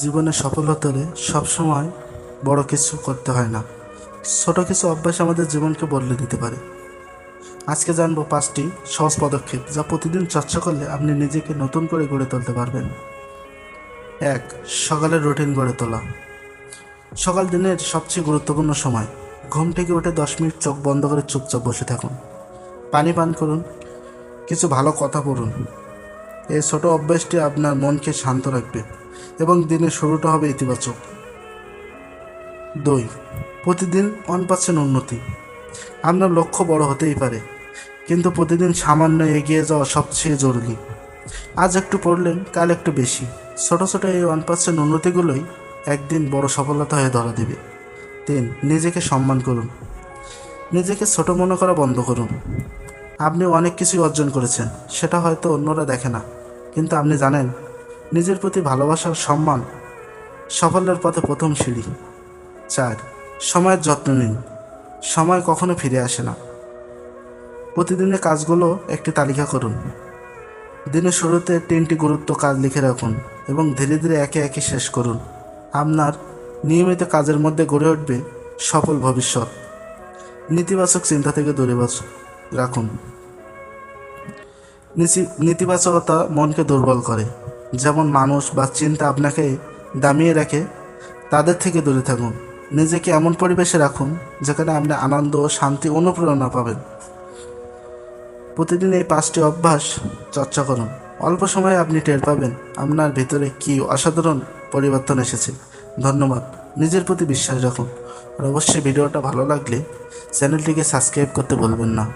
জীবনে সফল হতে হলে সবসময় বড় কিছু করতে হয় না। ছোট কিছু অভ্যাস আমাদের জীবনকে বদলে দিতে পারে। আজকে জানব পাঁচটি সহজ পদক্ষেপ যা প্রতিদিন চর্চা করলে আপনি নিজেকে নতুন করে গড়ে তুলতে পারবেন। এক, সকালের রুটিন গড়ে তোলা। সকাল দিনের সবচেয়ে গুরুত্বপূর্ণ সময়। ঘুম থেকে উঠে দশ মিনিট চোখ বন্ধ করে চুপচাপ বসে থাকুন। পানি পান করুন। কিছু ভালো কথা পড়ুন। এই ছোট অভ্যাসটি আপনার মনকে শান্ত রাখবে এবং দিনের শুরুটা হবে ইতিবাচক। দুই, প্রতিদিন ওয়ান পার্সেন্ট উন্নতি। আপনার লক্ষ্য বড় হতেই পারে, কিন্তু প্রতিদিন সামান্য এগিয়ে যাওয়া সবচেয়ে জরুরি। আজ একটু পড়লেন, কাল একটু বেশি। ছোট ছোট এই ওয়ান পার্সেন্ট উন্নতিগুলোই একদিন বড় সফলতা হয়ে ধরা দেবে। তিন, নিজেকে সম্মান করুন। নিজেকে ছোট মনে করা বন্ধ করুন। আপনি অনেক কিছুই অর্জন করেছেন, সেটা হয়তো অন্যরা দেখে না। কিন্তু আপনি জানেন, নিজের প্রতি ভালোবাসার সম্মান সাফল্যের পথে প্রথম সিঁড়ি। চার, সময়ের যত্ন নিন। সময় কখনো ফিরে আসে না। প্রতিদিনের কাজগুলো একটি তালিকা করুন। দিনের শুরুতে তিনটি গুরুত্ব কাজ লিখে রাখুন এবং ধীরে ধীরে একে একে শেষ করুন। আপনার নিয়মিত কাজের মধ্যে গড়ে উঠবে সফল ভবিষ্যৎ। নেতিবাচক চিন্তা থেকে দূরে রাখুন। নেতিবাচকতা মনকে দুর্বল করে। যেমন মানুষ বা চিন্তা আপনাকে দামিয়ে রাখে, তাদের থেকে দূরে থাকুন। নিজেকে এমন পরিবেশে রাখুন যেখানে আপনি আনন্দ ও শান্তি অনুপ্রেরণা পাবেন। প্রতিদিন এই পাঁচটি অভ্যাস চর্চা করুন। অল্প সময়ে আপনি টের পাবেন আপনার ভিতরে কি অসাধারণ পরিবর্তন এসেছে। ধন্যবাদ। নিজের প্রতি বিশ্বাস রাখুন। আর অবশ্যই ভিডিওটা ভালো লাগলে চ্যানেলটিকে সাবস্ক্রাইব করতে বলবেন না।